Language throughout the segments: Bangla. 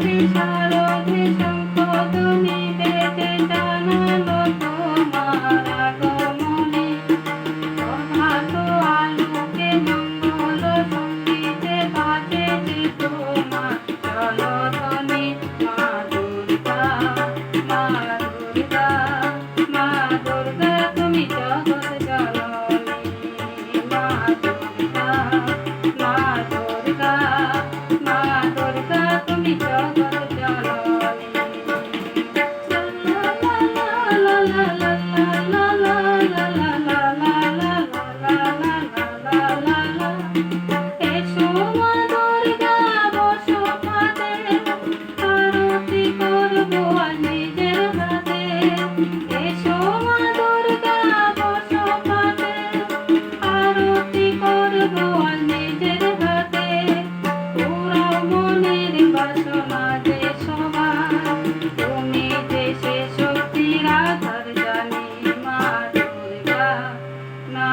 Feliz Halloween. Thank you. না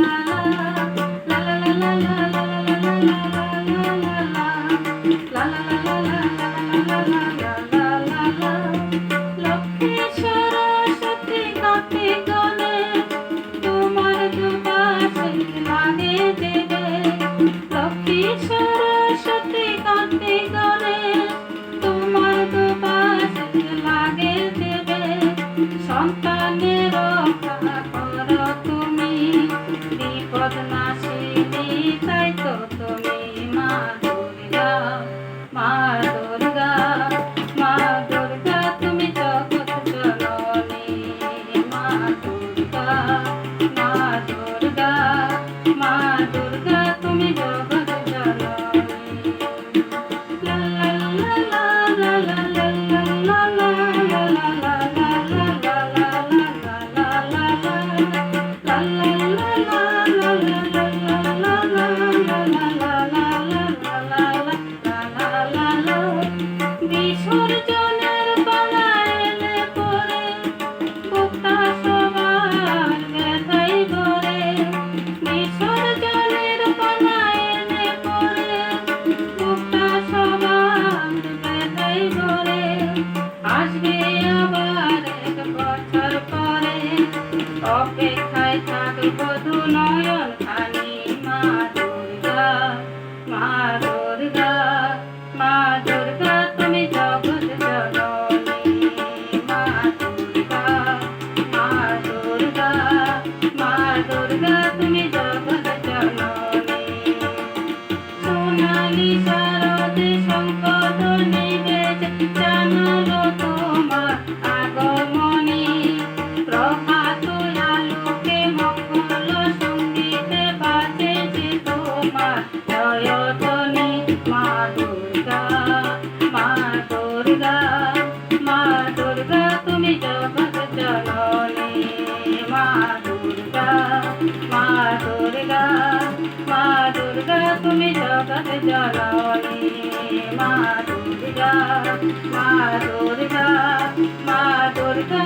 la la বিপদ নাশিনী তাই তো তুমি মা দুর্গা মা দুর্গা মা দুর্গা, তুমি জগৎ জননী, মা দুর্গা মা দুর্গা মা দুর্গা, তুমি জগৎ পরে, আসবে আবার এক বছর পরে। মা দুর্গা মা দুর্গা মা দুর্গা, তুমি জগৎ মা দুর্গা মা দুর্গা মা দুর্গা, তুমি জগৎ জগত জননী, মা দুর্গা মা দুর্গা মা দুর্গা তুমি জগত জননী মা দুর্গা মা দুর্গা মা দুর্গা